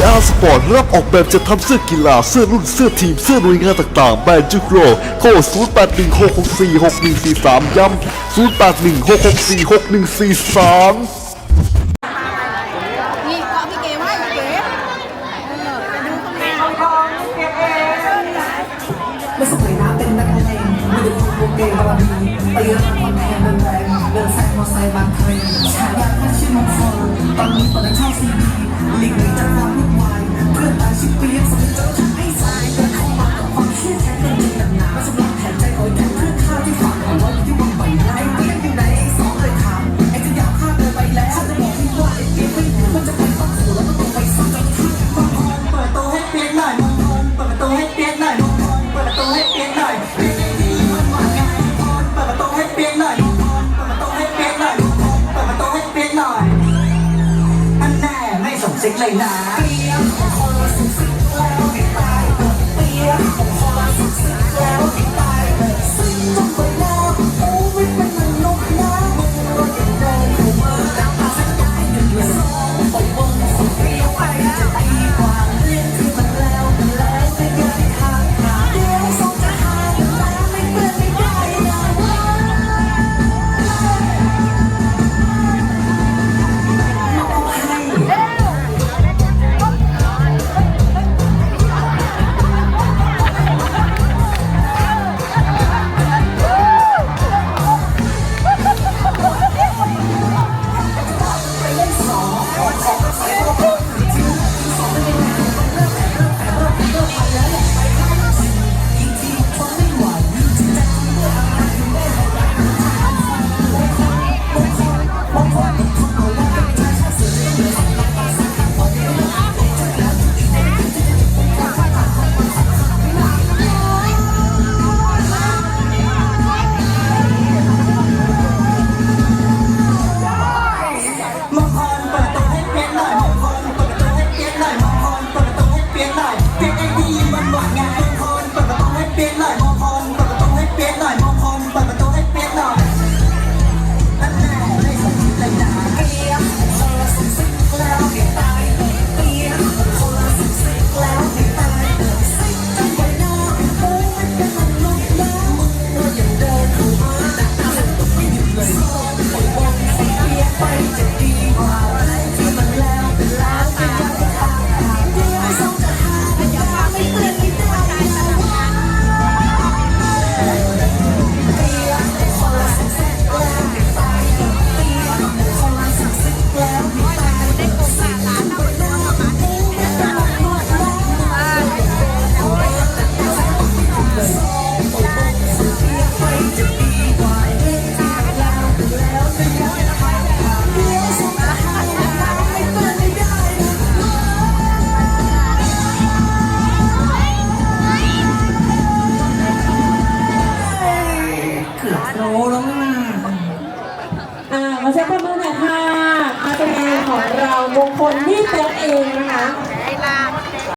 VR Sport รับออกแบบจะทำเสื้อกีฬา เสื้อรุ่น เสื้อทีม เสื้อหน่วยงานต่างๆ แบรนด์จุกโรโทร0816646143 ย้ำ 0816646143ไปเยอนคนแทนเดินแรงเดินแซงมอไซค์บางเครนฉายาแค่ชื่อมงคล เลยนะ แล้วนาอ่ามาเช็คประมือหน่อยค่ะอาเป็นงาของเรามงคลที่เติมเองนะคะ